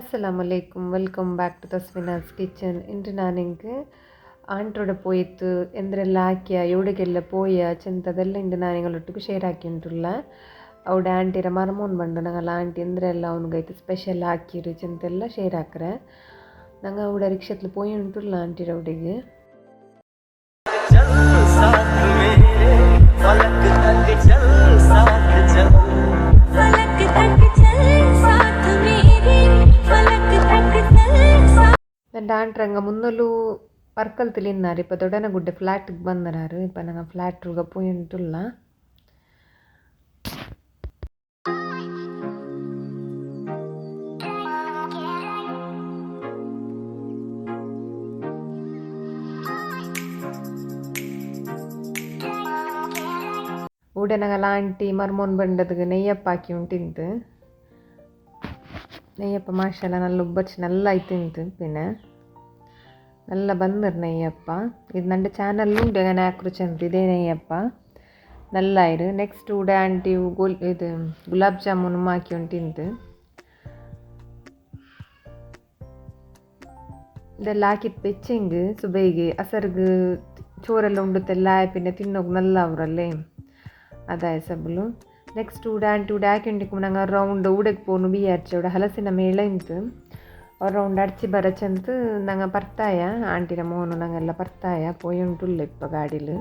அஸ்லாம் வலைக்கும் welcome back to Tasvina's kitchen ಇಂದು ನಾನು ಹಿಂಗೆ ಆಂಟ್ರೋಡ ಪೋಯಿತ್ತು ಎಂದ್ರೆಲ್ಲ ಹಾಕ್ಯ ಎವಡಿಗೆಲ್ಲ ಪೋಯ ಚೆಂತದೆಲ್ಲ ಇಂದು ನಾನು ಎಂಗಳೊಟ್ಟಿಗೆ ಶೇರ್ ಹಾಕಿಂಟುಲ್ಲ ಅವಡ ಆಂಟಿರ ಮರಮೋನ್ ಬಂಡು ನಂಗಲ್ಲ ಆಂಟಿ ಎಂದ್ರೆಲ್ಲ ಅವನಿಗೈತೆ ಸ್ಪೆಷಲ್ ಹಾಕಿರು ಚೆಂತೆಲ್ಲ ಶೇರ್ ಹಾಕ್ರೆ ನಂಗೆ ಅವಡ ರಿಕ್ಷತ್ಲು ಪೋಯಿ ಉಂಟುಲ್ಲ ಆಂಟಿರ ಅವಡಿಗೆ ದಾಂಡ್ರಂಗ ಮುನ್ನಲು ಪರ್ಕಲ್ತಿಲ್ ಇನ್ನಾರ್ ಇಪ್ಪ ದೊಡನಗುಡ್ಡೆ ಫ್ಲ್ಯಾಟಿಗೆ ಬಂದರಾರ್ ಇಪ್ಪ ನನ್ನ ಫ್ಲ್ಯಾಟ್ ರುಗ ಪೋಯಿಂಟುಲ್ಲ ഉടനകല ആണ്ടി മർമോൻ ബണ്ടതുക്ക് നെയ്യപ്പാക്കി തിന്ത് നെയ്യപ്പ മാഷെല്ലാം നല്ല ഉപ്പച്ച് നല്ലായി തിന്ത് പിന്നെ ಎಲ್ಲ വന്നിരുന്നയ്യപ്പ ഇത് നന്റെ ചാനലിലുണ്ട് അങ്ങനെ ആക്കുറിച്ചെന്ന് ഇതേനയ്യപ്പ നല്ലായിരു നെക്സ്റ്റ് ഇവിടെ ആന്റി ഗോൽ ഇത് ഗുലാബ് ജാമുനും ആക്കിക്കൊണ്ട് തിന്ന് ಇದೆಲ್ಲ ಹಾಕಿಟ್ಟು ಬೆಚ್ಚಿಂಗ್ ಸುಬೈಗೆ ಅಸರ್ಗ್ ಚೋರೆಲ್ಲ ಉಂಡುತ್ತೆಲ್ಲ ಆಯ್ಪಿನ ತಿನ್ನೋಗಿ ನಲ್ಲ ಅವರಲ್ಲೇ ಅದಾಯ ಸಬ್ಲು ನೆಕ್ಸ್ಟ್ ಉಡ ಆಂಟಿ ಉಡ ಹಾಕ್ಯಂಡಿಕ್ ನಂಗೆ ರೌಂಡ್ ಉಡಕ್ಕೆ ಪೋನು ಬಿಯಾರ್ಚೆ ಉಡ ಹಲಸಿನ ಮೇಳ ಇಂತು ಅವ್ರು ರೌಂಡ್ ಅಡ್ಚಿ ಬರಚಂತ ನಂಗೆ ಬರ್ತಾಯ ಆಂಟಿನ ಮೋನು ನಂಗೆಲ್ಲ ಬರ್ತಾಯ ಪೋಯಿ ಉಂಟುಲ್ಲ ಇಪ್ಪ ಗಾಡಿಲು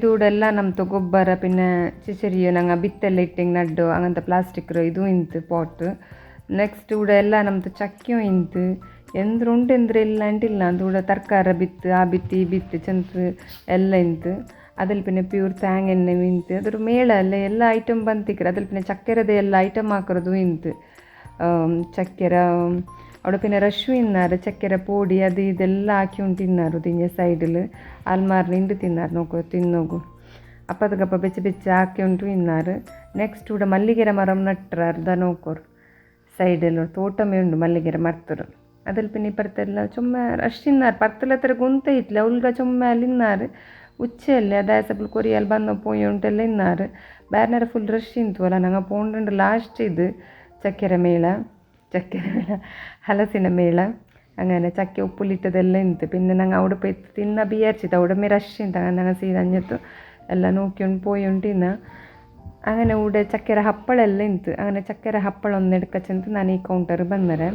ಇದು ಊಡೆಲ್ಲ ನಮ್ದು ಗೊಬ್ಬರ പിന്നെ ಚಿಚರಿಯು ನಂಗೆ ಬಿತ್ತೆಲ್ಲ ಇಟ್ಟಿಂಗ್ ನಡ್ಡು ಹಂಗಂತ ಪ್ಲಾಸ್ಟಿಕ್ ಇದು ಇಂತು ಪಾಟ್ ನೆಕ್ಸ್ಟ್ ಊಡ ಎಲ್ಲ ನಮ್ದು ಚಕ್ಕಿಯು ಇಂತು ಎಂದ್ರ ಉಂಟೆಂದ್ರೆ ಇಲ್ಲ ಅಂಟಿಲ್ಲ ಅಂತ ಊಡ ತರಕಾರಿ ಬಿತ್ತು ಆ ಬಿತ್ತು ಈ ಬಿತ್ತು ಚೆಂತ ಎಲ್ಲ ಇಂತು ಅದಲ್ಲಿ പിന്നെ ಪ್ಯೂರ್ ತೇಂಗೆಣ್ಣೆ ಇಂತು ಅದ್ರ ಮೇಳ ಅಲ್ಲ ಎಲ್ಲ ಐಟಮ್ ಬಂತಿಕ್ರ ಅದಲ್ಲಿ പിന്നെ ಚಕ್ಕೆರದ ಎಲ್ಲ ಐಟಮ್ ಹಾಕೋದು ಇಂತು ಆಮ್, ಚಕ್ಕೆರ അവിടെ പിന്നെ റഷു തിന്നാറ് ചക്കര പൊടി അത് ഇതെല്ലാം ആക്കി കൊണ്ട് തിന്നാറ് തിഞ്ഞ സൈഡിൽ അൽമാറിന് ഇണ്ട് തിന്നാറ് നോക്കൂ തിന്നോക്കൂ അപ്പം ಅದಕ್ಕಪ್ಪ ಬೆಚ್ಚ ಬೆಚ್ಚ ಹಾಕಿ ಉಂಟು ತಿನ್ನಾರು ನೆಕ್ಸ್ಟ್ ಕೂಡ ಮಲ್ಲಿಗೆರ ಮರಂ ನಟ್ರಾರು ದ ನೋಕೋರು ಸೈಡಲ್ಲಿ ತೋಟಮೇ ಉಂಡು ಮಲ್ಲಿಗೆರ ಮರ್ತರು ಅದಲ್ಲಿ ಪಿನ್ನಿ ಪರ್ತೆಲ್ಲ ಚೊಮ್ಮ ಅಷ್ಟು ತಿನ್ನಾರು ಪರ್ತಲ ಹತ್ರ ಗುಂತ ಇಟ್ಲ ಉಲ್ಗ ಚೊಮ್ಮ ಅಲ್ಲಿ ತಿನ್ನಾರು ഉച്ചയല്ലേ അതായത് കൊറിയാൽ വന്നു പോയി ഉണ്ടെല്ലാം ഇന്നാറ് ಬೇರೆ ಫುಲ್ ರಶ್ ಇಂತು ಅಲ್ಲ ನಂಗೆ ಪೋಂಡು ಲಾಸ್ಟ್ ಇದು ಚಕ್ಕೆರೆ ಮೇಳ ചക്കര മേള ഹലസിന മേള അങ്ങനെ ചക്ക ഉപ്പുലിട്ടതെല്ലാം ഉണ്ട് പിന്നെ ഞങ്ങൾ അവിടെ പോയി തിന്ന വിചാരിച്ചിട്ട് അവിടെ മേ റഷ് ഉണ്ട് അങ്ങനെ ഞങ്ങൾ സീതഞ്ഞത്ത് എല്ലാം നോക്കിയോണ്ട് പോയോണ്ട് ഇന്ന അങ്ങനെ ഇവിടെ ചക്കര ಹಪ್ಪಳೆಲ್ಲ ಇತ್ತು അങ്ങനെ ಚಕ್ಕೆರೆ ಹಪ್ಪಳ ಒಂದು ಎಡ್ಕಚ್ಚಂತ ನಾನು ಈ ಕೌಂಟರ್ ಬಂದರೆ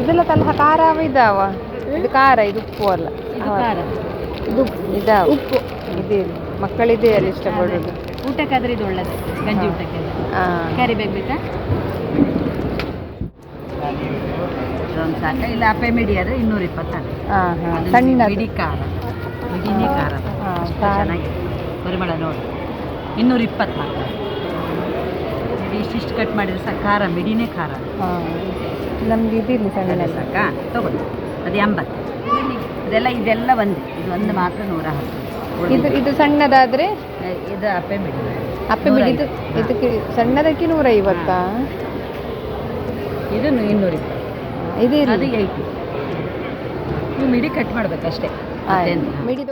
ಇದೆಲ್ಲ ತಲ ಖಾರ ಅವ ಇದಾವ ಇದು ಖಾರ ಇದು ಉಪ್ಪು ಅಲ್ಲ ಇದು ಇದಾವ ಉಪ್ಪು ಇದೆ ಮಕ್ಕಳಿದೆ ಅಲ್ಲಿ ಇಷ್ಟಪಡೋದು ಊಟಕ್ಕಾದ್ರೆ ಇದು ಒಳ್ಳೇದು ಗಂಜಿ ಊಟಕ್ಕೆ. ಬ್ಯಾಗ್ ಬೇಕಾ? ಇದೊಂದು ಸಾಕ. ಇಲ್ಲ ಅಪ್ಪೆ ಮಿಡಿ ಆದರೆ ಇನ್ನೂರ ಇಪ್ಪತ್ತಾಗ ಸಣ್ಣ ಮಿಡಿ ಖಾರ. ಮಿಡಿನೇ ಖಾರ ಪರಿಮಳ ನೋಡಿ. ಇನ್ನೂರ ಇಪ್ಪತ್ತು ಮಾಡ್ತಾರೆ ಮಿಡಿ ಇಷ್ಟಿಷ್ಟು ಕಟ್ ಮಾಡಿದ್ರೆ ಸಾಕು. ಖಾರ ಮಿಡಿನೇ ಖಾರ ನಮ್ಗೆ ಇದಿರಲಿ ಸಣ್ಣ ಸಾಕಾ? ತಗೊಳ್ಳಿ ಅದು ಎಂಬತ್ತು. ಇದೆಲ್ಲ ಇದೆಲ್ಲ ಒಂದೇ. ಇದು ಒಂದು ಮಾತ್ರ ನೂರ ಹತ್ತು. ಇದು ಇದು ಸಣ್ಣದಾದ್ರೆ? ಇದು ಅಪ್ಪೆ ಮಿಡಿ ಅಪ್ಪೆ ಬಿಡಿ ಇದು ಇದಕ್ಕೆ ಸಣ್ಣದಕ್ಕೆ ನೂರೈವತ್ತಾ? ಇದು ಇನ್ನೂರ ಇದೇ ಅದು ಏಯ್ಟಿ ನೀವು ಮಿಡಿ ಕಟ್ ಮಾಡ್ಬೇಕಷ್ಟೇ. ಅಷ್ಟೇ ಮಿಡಿ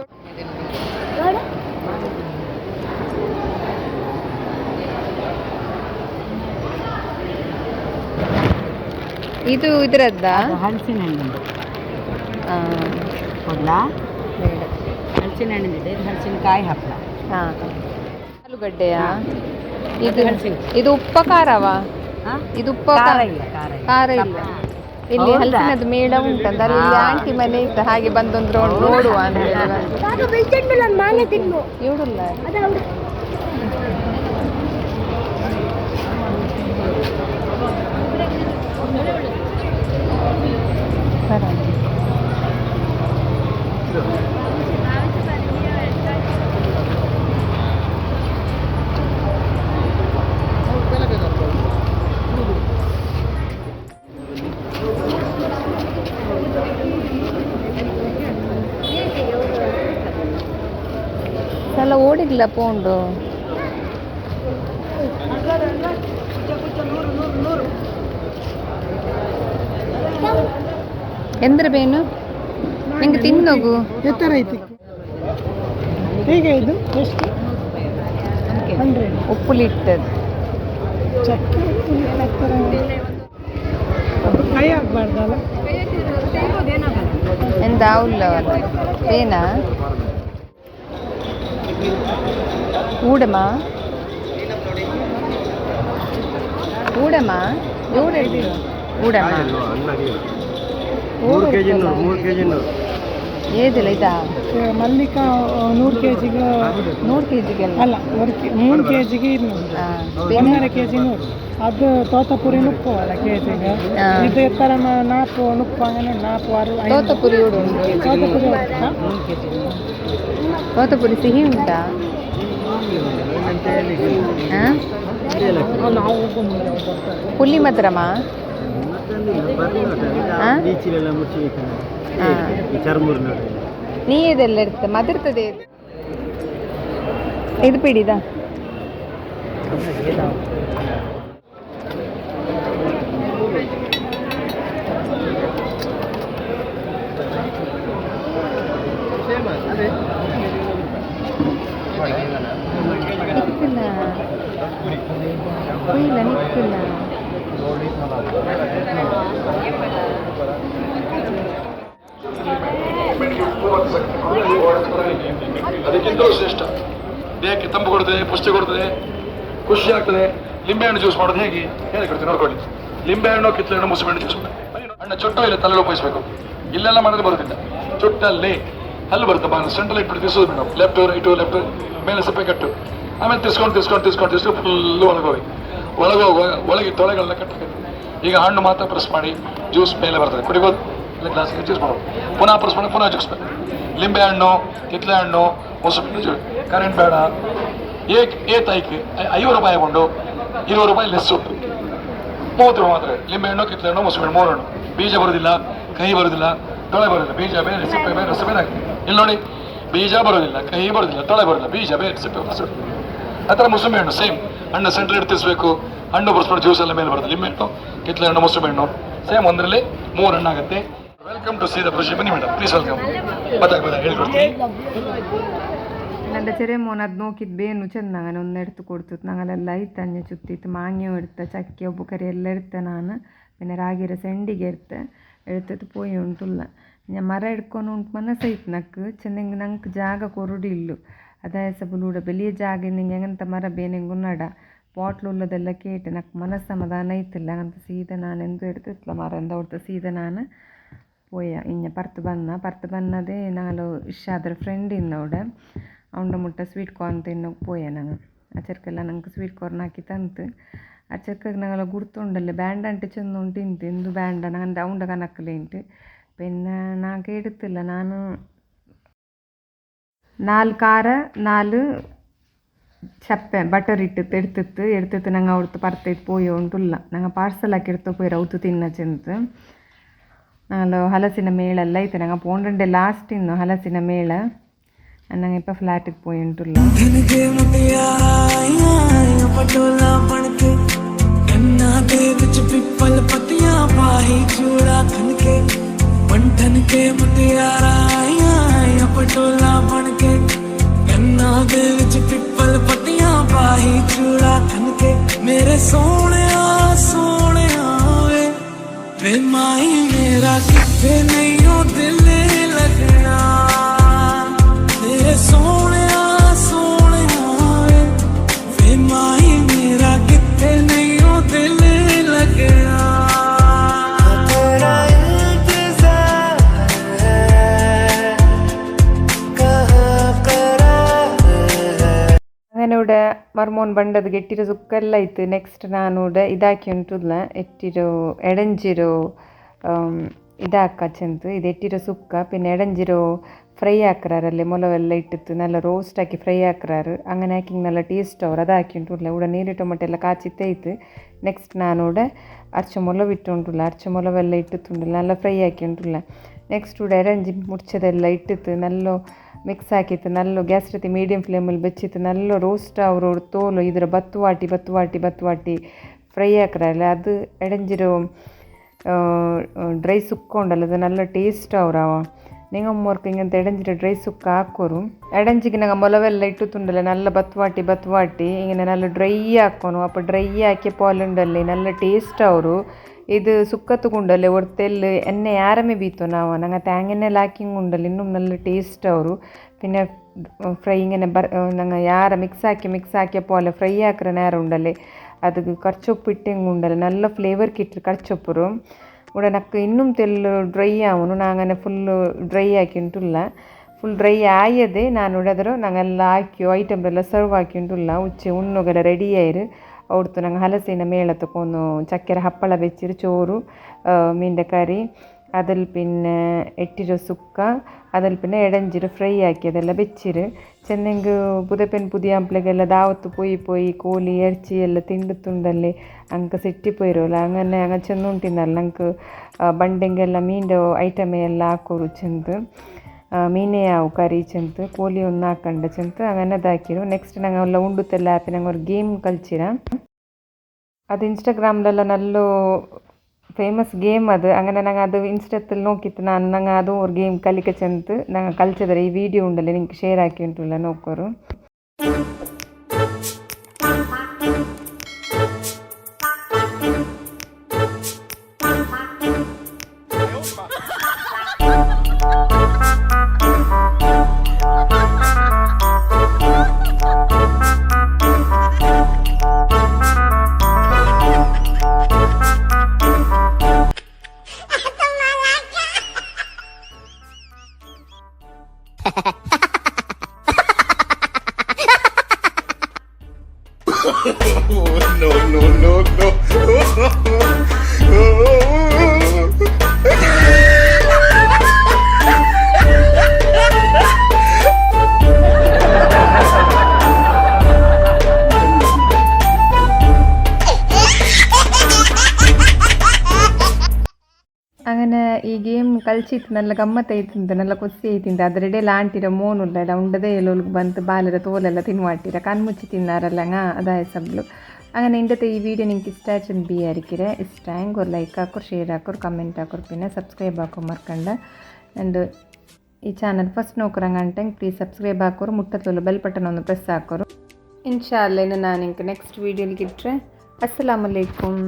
ಇದು ಇದರದ್ದ? ಹಲಸಿನ ಹಣ್ಣಿಂದು ಹೌದಾ ಬೇಡ. ಹಲಸಿನ ಹಣ್ಣಿಂದಿದೆ ಇದು ಹಲಸಿನಕಾಯಿ ಹಪ್ಪಳ. ಹಾಂ ಆಲೂಗಡ್ಡೆಯಾ ಇದು ಇದು ಉಪ್ಪ ಖಾರವಾ? ಇದು ಉಪ್ಪ ಖಾರ ಇಲ್ಲ ಖಾರ ಇಲ್ಲ. ಇಲ್ಲಿ. ಹೌದಾ? ಹಲಸಿನದ್ದು ಮೇಳ ಉಂಟಂತ ಅಲ್ಲಿ ಇಲ್ಲಿ ಆಂಟಿ ಮನೆ ಇತ್ತು ಹಾಗೆ ಬಂದೊಂದು ರೌಂಡ್ ನೋಡುವ ಅಂತ. ಇವ್ಡುಲ್ಲ ಬರಲ್ಲ. ಸಲ ಓಡಿಲ್ಲ ಪೋಂಡು ಎಂದ್ರ ಬೇನು ನಿಂಗೆ ತಿನ್ನೋಗು ಎತ್ತರ ಐತಿ ಹೇಗೆ ಇದು ಎಷ್ಟು ಹಂಡ್ರೆಡ್ ಉಪ್ಪುಲಿಟ್ಟದ್ದು ಚಕ್ಕೆ ಎತ್ತರ ಕೈ ಆಗ್ಬಾರ್ದಲ್ಲ ಎಂದ ಆವುಲ್ಲವಲ್ಲ ಬೇನಾ ஊடமா ஊடமா ஊட ஊடமா ಮೂರು ಕೆ ಜಿ ನೂರು ಮೂರು ಕೆ ಜಿ ನೂರು ಏದಿಲ್ಲ ಇದಾ ಮಲ್ಲಿಕ ನೂರು ಕೆ ಜಿಗೆ ನೂರು ಕೆ ಜಿಗೆ ಅಲ್ಲ ಒಂದು ಕೆ ಮೂರು ಕೆ ಜಿಗೆ ಇನ್ನೂರು ಒಂದೂವರೆ ಕೆ ಜಿ ನೂರು ಅದು ತೋತಪುರಿ ನುಪ್ಪು ಅಲ್ಲ ಕೆ ಜಿಗೆ ಇದು ಥರ ನಾಲ್ಕು ನುಪ್ಪು ಹಂಗೆ ನಾಲ್ಕು ಆರು ತೋತಪುರಿ ತೋತಪುರಿ ಮೂರು ಕೆ ಜಿ ಉಂಟಾ? ತೋತಪುರಿ ಸಿಹಿ ಉಂಟಾ ಆ? ಪುಲ್ಲಿ ಮದ್ರಮ ಆ? ಬೀಚಿಲೆಲ್ಲ ಮುಚ್ಚಿ ಆ. ಈ ಚರ್ಮೂರು ನೋಡಿ ನೀ ಇದೆಲ್ಲ ಇರ್ತದೆ ಮದಿರ್ತದೆ ಇದು ಇದು ಇಲ್ಲ ನಿಕ್ಕಿಲ್ಲ ಅದಕ್ಕಿಂತಲೂ ಶ್ರೇಷ್ಠ. ದೇಹಕ್ಕೆ ತಂಪು ಕೊಡ್ತದೆ, ಪುಷ್ಟಿ ಕೊಡ್ತದೆ, ಖುಷಿ ಆಗ್ತದೆ. ಲಿಂಬೆಹಣ್ಣು ಜ್ಯೂಸ್ ಮಾಡೋದು ಹೇಗೆ? ಹೇಳಿಕೊಡ್ತೀನಿ ನೋಡ್ಕೊಳ್ಳಿ. ಲಿಂಬೆಹಣ್ಣು ಮುಸುಬೆ ಹಣ್ಣು ಜ್ಯೂಸ್ ಹಣ್ಣು ಚುಟ್ಟು ಇಲ್ಲ ತಲೆ ಉಪಯೋಗಿಸಬೇಕು. ಇಲ್ಲೆಲ್ಲ ಮಾಡಿದ್ರೆ ಬರೋದಿಲ್ಲ. ಚುಟ್ಟಲ್ಲಿ ಹಲ್ಲು ಬರುತ್ತೆ ಬಾನ ಸೆಂಟ್ರಲ್ ಇಟ್ಬಿಟ್ಟು ತಿರ್ಸೋದು ಮೇಡಮ್ ಲೆಫ್ಟ್ ರೈಟು ಲೆಫ್ಟ್ ಮೇಲೆ ಸಪ್ಪೆ ಕಟ್ಟು. ಆಮೇಲೆ ತಿಸ್ಕೊಂಡು ತಿಸ್ಕೊಂಡು ತಿಸ್ಕೊಂಡು ತಿಸ್ಕೊಂಡು ಫುಲ್ಲು ಒಳಗೋಗಿ ಒಳಗೋಗುವಾಗ ಒಳಗೆ ತೊಳೆಗಳನ್ನ ಕಟ್ಟಬೇಕು ಈಗ ಹಣ್ಣು ಮಾತ್ರ ಪ್ರೆಸ್ ಮಾಡಿ ಜ್ಯೂಸ್ ಮೇಲೆ ಬರ್ತದೆ. ಕುಡಿಬೋದು? ಗ್ಲಾಸಿಗೆ ಜ್ಯೂಸ್ ಮಾಡೋದು ಪುನಃ ಪ್ರೆಸ್ ಮಾಡಿ, ಪುನಃ ಜ್ಯೂಸ್ ಬೇಕು. ಲಿಂಬೆ ಹಣ್ಣು ಕಿತ್ಲೆ ಹಣ್ಣು ಮೊಸರು ಜ್ಯೂಸ್ ಕರೆಂಟ್ ಬೇಡ. ಏಕ್ ಏ ತೈಕ್ ಐವತ್ತು ರೂಪಾಯಿ ಕೊಂಡು ಇರುವ ರೂಪಾಯಿ ಲೆಸ್ ಉಂಟು. ಮೂವತ್ತು ರೂಪಾಯಿ ಮಾತ್ರ. ಲಿಂಬೆ ಹಣ್ಣು ಕಿತ್ಲೆ ಹಣ್ಣು ಮೊಸರು ಮೂರು ಹಣ್ಣು. ಬೀಜ ಬರೋದಿಲ್ಲ, ಕಹಿ ಬರೋದಿಲ್ಲ, ತೊಳೆ ಬರೋದಿಲ್ಲ. ಬೀಜ ಬೇರೆ ಸಿಪ್ಪೆ ಬೇರೆ ರಸ ಬೇರೆ ಇಲ್ಲಿ ನೋಡಿ, ಬೀಜ ಬರೋದಿಲ್ಲ, ಕಹಿ ಬರೋದಿಲ್ಲ, ತೊಳೆ ಬರೋದಿಲ್ಲ. ಬೀಜ ಬೇರೆ ಸಿಪ್ಪೆ ರಸ ಬೇರೆ. ಆ ಥರ ಮುಸುಂಬೆ ಹಣ್ಣು ಸೇಮ್ ಹಣ್ಣು ಸೆಂಟ್ರ್ ಇಡ್ತಿಸ್ಬೇಕು. ಹಣ್ಣು ಬರ್ಸ್ಬಿಟ್ಟು ಜ್ಯೂಸ್ ಎಲ್ಲ ಮೇಲೆ ಬರುತ್ತೆ ಲಿಂಬೆಹಣ್ಣು ಕಿತ್ತಲೆ ಹಣ್ಣು ಮೊಸರು ಹಣ್ಣು. ಸೇಮ್ ಒಂದರಲ್ಲಿ ಮೂರು ಹಣ್ಣು ಆಗುತ್ತೆ. ವೆಲ್ಕಮ್ ಟು ಸಿ ದ ಕೃಷಿ ಬನ್ನಿ ಮೇಡಮ್ ಪ್ಲೀಸ್ ವೆಲ್ಕಮ್ ಬತ್ತಾಗ ಬತ್ತಾಗ ಹೇಳ್ಕೊಡ್ತೀನಿ. ನನ್ನ ಚೆರೆ ಮೋನ್ ಅದು ನೋಕಿದ್ದು ಬೇನು ಚೆಂದ ನಾನು ಒಂದು ಎಡ್ತು ಕೊಡ್ತಿತ್ತು. ನಂಗಲ್ಲೆಲ್ಲ ಇತ್ತು ಅಂಜೆ ಚುತ್ತಿತ್ತು. ಮಾಂಗ್ಯೂ ಇಡ್ತೆ, ಚಕ್ಕೆ ಒಬ್ಬ ಕರಿ ಎಲ್ಲ ಇಡ್ತೆ ನಾನು. പിന്നെ രാഗിര സെണ്ടിക എടുത്ത് എടുത്തിട്ട് പോയി ഉണ്ടുള്ള ಮರ മരം ಉಂಟು ഉണ്ടെന്ന് സൈറ്റ് നക്ക് ನಂಗೆ ಜಾಗ ಕೊರಡಿ ಇಲ್ಲು ಅದಾಯ ಸಬನೂಡ ಬೆಲಿಯ ಜಾಗಿನಿಂಗೆ ಹೆಂಗಂತ ಮರ ಬೇನೆಂಗುನ್ನಡ ಬಾಟ್ಲುಳ್ಳದೆಲ್ಲ ಕೇಟೆ ನಕ್ ಮನಸ್ಸು ಸಮಾಧಾನ ಇತ್ತಿಲ್ಲ ಅಂತ ಸೀದ ನಾನು ಎಂದು ಎಡ್ತಿತ್ತಲ ಮರಂದ ಹೊಡ್ತ ಸೀದ ನಾನು പോയ ഇഞ്ഞ പുറത്ത് വന്ന പുറത്ത് വന്നത് നാലോ ഇഷാദർ ഫ്രണ്ട് ഇന്നോട് അവണ്ട മുട്ട സ്വീറ്റ് കോൺ തിന്നു പോയ ഞങ്ങൾ. ആ ചെറുക്കെല്ലാം ഞങ്ങൾക്ക് സ്വീറ്റ് കോൺ ആക്കി തന്നിട്ട് ആ ചെറുക്കക്ക് ഞങ്ങൾ കൊടുത്തുണ്ടല്ലോ ബാൻഡ് അണ്ടി ചെന്നുകൊണ്ട് ഇന്ത് എന്ത് ബാൻഡാണ് അവന്റെ അവന്റെ കണക്കിലേട്ട് പിന്നെ നാക്ക് എടുത്തില്ല. ഞാൻ நாலு காரை நாலு చెప్పాం బటర్ ఇట్టు ఎడుతుత్తు ఎడుతుత్తు నంగా ఉడుతు పర్తైతు పోయి ఉంటుల్ల నంగా పార్సల్ ಹಾಕಿ ಎಡ್ತು ಪೋಯಿ ರೌತು ತಿನ್ನ ಚಿಂತು ನಾನು ಹಲಸಿನ ಮೇಳೆಲ್ಲ ಐತೆ ನಂಗೆ ಪೋಂಡೆ ಲಾಸ್ಟ್ ಇನ್ನು ಹಲಸಿನ ಮೇಳ ನಂಗೆ ಇಪ್ಪ ಫ್ಲ್ಯಾಟಿಗೆ ಪೋಯಿ ಉಂಟುಲ್ಲ பட்டனுக்கே முத்தியாராய் ਪਟੋਲਾ ਬਣ ਕੇ, ਕੰਨਾਂ ਦੇ ਵਿੱਚ ਪਿੱਪਲ ਪੱਤੀਆਂ ਪਾਹੀ ਚੂੜਾ ਥਨ ਕੇ। ਮੇਰੇ ਸੋਹਣਿਆ ਸੋਹਣਿਆ ਵੇ ਵੇ ਮਾਈ ਮੇਰਾ ਕਿੱਥੇ ਨਹੀਂ ಬೋಡ ಮರ್ಮೋನ್ ಬಂಡದ ಗೆಟ್ಟಿರೋ ಸುಕ್ಕೆಲ್ಲ ಇತ್ತು ನೆಕ್ಸ್ಟ್ ನಾನು ಇದಾಕಿ ಉಂಟುಲ್ಲ ಎಟ್ಟಿರೋ ಎಡಂಜಿರೋ ಇದಾಕಂತು ಇದು ಎಟ್ಟಿರೋ ಸುಕ್ಕ ಪಿನ್ ಎಡಂಜಿರೋ ಫ್ರೈ ಆಕ್ರಾರಲ್ಲಿ ಮೊಲವೆಲ್ಲ ಇಟ್ಟಿತ್ತು ನಲ್ಲ ರೋಸ್ಟ್ ಹಾಕಿ ಫ್ರೈ ಆಕ್ರಾರು അങ്ങനെ ಹಾಕಿ ನಲ್ಲ ಟೇಸ್ಟ್ ಅವ್ರು ಅದಾಕಿ ಉಂಟುಲ್ಲ ಉಡ ನೀರು ಟೊಮೆಟೊ ಎಲ್ಲ ಕಾಚಿತ್ತೆ ಇತ್ತು ನೆಕ್ಸ್ಟ್ ನಾನು ಅರ್ಚ ಮೊಲವು ಇಟ್ಟು ಉಂಟುಲ್ಲ ಅರ್ಚ ಮೊಲವೆಲ್ಲ ಇಟ್ಟಿತ್ತುಂಟಲ್ಲ ನಲ್ಲ ಫ್ರೈ ಹಾಕಿ ಉಂಟುಲ್ಲ ನೆಕ್ಸ್ಟ್ ಉಡ ಎಡಂಜಿ ಮುಚ್ಚದೆಲ್ಲ ಇಟ್ಟಿತ್ತು ನಲ್ಲ ಮಿಕ್ಸ್ ಹಾಕಿತ್ತು ನಲ್ಲು ಗ್ಯಾಸ್ ರೀತಿ ಮೀಡಿಯಮ್ ಫ್ಲೇಮಲ್ಲಿ ಬೆಚ್ಚಿತ್ತು ನಲ್ಲು ರೋಸ್ಟ್ ಅವರು ತೋಲು ಇದರ ಬತ್ತುವಾಟಿ ಬತ್ತುವಾಟಿ ಬತ್ತುವಾಟಿ ಫ್ರೈ ಹಾಕ್ರಲ್ಲ ಅದು ಎಡಂಜಿರು ಡ್ರೈ ಸುಕ್ಕೊಂಡಲ್ಲ ಅದು ನಲ್ಲ ಟೇಸ್ಟ್ ಅವ್ರ நீங்கள் ஒர்க்கு இங்கே தெடஞ்சிட்டு ட்ரை சுக்கு ஆக்கோரும் எடஞ்சிக்கு நாங்கள் மொளவெல்லாம் இட்டு துண்டல நல்ல பத்வாட்டி பத்வாட்டி இங்கே நல்ல ட்ரை ஆக்கணும். அப்போ ட்ரை ஆக்கி போலுண்டல்லே நல்ல டேஸ்ட் ஆகும் ಇದು ಸುಕ್ಕತ್ತು ಗುಂಡಲ್ಲಿ ಒಡ್ತೆಲ್ಲು ಎಣ್ಣೆ ಯಾರಮೆ ಬೀತು ನಾವು ನಂಗೆ ತೇಂಗೆಣ್ಣೆಲ್ಲ ಹಾಕಿಂಗುಂಡಲ್ಲಿ ಇನ್ನೂ ನಲ್ಲ ಟೇಸ್ಟ್ ಅವರು പിന്നെ ഫ്രൈ ഇങ്ങനെ ഞങ്ങൾ യാറ മിക്സ് ആക്കി മിക്സ് ആക്കിയ പോലെ ഫ്രൈ ആക്കുന്ന നേരം ഉണ്ടല്ലേ അത് കറച്ചൊപ്പ് ഇട്ടെങ്കിൽ ഉണ്ടല്ലേ നല്ല ഫ്ലേവർ കിട്ടും കറച്ചൊപ്പറും ഇവിടെ നക്ക് ഇന്നും തെല്ലു ഡ്രൈ ആവുന്നു ഞാൻ അങ്ങനെ ഫുള്ള് ഡ്രൈ ആക്കിയിട്ടുള്ള ಫುಲ್ ಡ್ರೈ ಆಯದೆ ನಾನು ಹಿಡಿದ್ರು ನಾವೆಲ್ಲ ಹಾಕಿ ಐಟಮ್ರೆಲ್ಲ ಸರ್ವ್ ಹಾಕಿಂಟುಲ್ಲ ಉಚ್ಚೆ ಉಣ್ಣುಗೆಲ್ಲ ರೆಡಿ ಆಯಿರು അവിടുത്തെ ഞങ്ങൾ ഹലസീന മേളത്തൊക്കെ ഒന്ന് ചക്കര ഹപ്പള വെച്ചൊരു ചോറും മീന്റെ കറി അതിൽ പിന്നെ എട്ടിര സുക്ക അതിൽ പിന്നെ ഇടഞ്ചിര് ഫ്രൈ ആക്കി അതെല്ലാം വെച്ചിര് ചെന്നെങ്ക് പുതപ്പൻ പുതിയ അമ്പിളക്കെല്ലാം ദാവത്ത് പോയി പോയി കോലി ഇറച്ചി എല്ലാം തിണ്ടുത്തുണ്ടല്ലേ അങ്ങക്ക് സെറ്റിപ്പോയിരോല്ല അങ്ങനെ അങ്ങനെ ചെന്നുണ്ടിന്നല്ല ഞങ്ങൾക്ക് ബണ്ടെങ്കെല്ലാം മീന്റെ ഐറ്റമേ എല്ലാം ആക്കോറു ಮೀನೇ ಅವು ಕರಿ ಚಂತು ಕೋಲಿ ಒಂದು ಹಾಕಂಡು ಚಂತು ಅವೆನ್ನದು ಹಾಕಿರು ನೆಕ್ಸ್ಟ್ ನಂಗೆ ಅವೆಲ್ಲ ಉಂಡುತ್ತೆಲ್ಲ ಆ್ಯಪಿ ನಂಗೆ ಅವ್ರು ಗೇಮ್ ಕಲ್ಚಿರ ಅದು ಇನ್ಸ್ಟಾಗ್ರಾಮ್ಲೆಲ್ಲ ನಲ್ಲೋ ಫೇಮಸ್ ಗೇಮ್ ಅದು ಹಂಗನೆ ನಂಗೆ ಅದು ಇನ್ಸ್ಟತ್ತಲ್ಲಿ ನೋಕಿತ್ತು ನಾನು ನಂಗೆ ಅದು ಅವ್ರ ಗೇಮ್ ಕಲಿಕೆ ಚಂತು ನಂಗೆ ಕಲ್ಚಿದ್ರೆ ಈ ವಿಡಿಯೋ ಉಂಡಲ್ಲ ನಿಂಗೆ ಶೇರ್ ಹಾಕಿ ಉಂಟಲ್ಲ ನೋಕೋರು oh, no, no, no, no. ಕಲ್ಚಿತ್ತು ನಲ್ಲ ಗಮ್ಮತ್ ಆಯ್ತುಂತ ನಲ್ಲ ಕೊಸಿ ಆಯ್ತಿಂತ ಆದರೆ ಡೆಲ ಆಂಟಿರ ಮೋನುಲ್ಲ ಎಲ್ಲ ಉಂಡದೇ ಎಲ್ಲೋಲ್ಗೆ ಬಂತು ಬಾಲರ ತೋಲೆಲ್ಲ ತಿನ್ವಾಟಿರ ಕಣ್ಮುಚ್ಚಿ ತಿನ್ನಾರಲ್ಲಂಗ ಅದಾಯ ಸಬ್ಲು അങ്ങനെ ഇന്നത്തെ ഈ വീഡിയോ നിങ്ങൾക്ക് ഇഷ്ടമായിട്ടും ബിയായിരിക്കരെ ഇഷ്ടമായെങ്കിൽ ഒരു ലൈക്ക് ആക്കും ഷെയർ ആക്കും കമന്റ് ആക്കും പിന്നെ സബ്സ്ക്രൈബ് ആക്കും മറക്കണ്ട ആൻഡ് ಈ ಚಾನಲ್ ಫಸ್ಟ್ ನೋಕರಂಗಂಟಂಗೆ ಪ್ಲೀಸ್ ಸಬ್ಸ್ಕ್ರೈಬ್ ಹಾಕೋರು ಮುಟ್ಟತೋಲು ಬೆಲ್ ಬಟನ್ ಒಂದು ಪ್ರೆಸ್ ಹಾಕೋರು ಇನ್ಶಾಲ್ಲ ಇನ್ನು ನಾನು ಇಂಕ ನೆಕ್ಸ್ಟ್ ವೀಡಿಯೋಲಿಗಿಟ್ರೆ ಅಸ್ಸಲಾಮಲೈಕುಮ್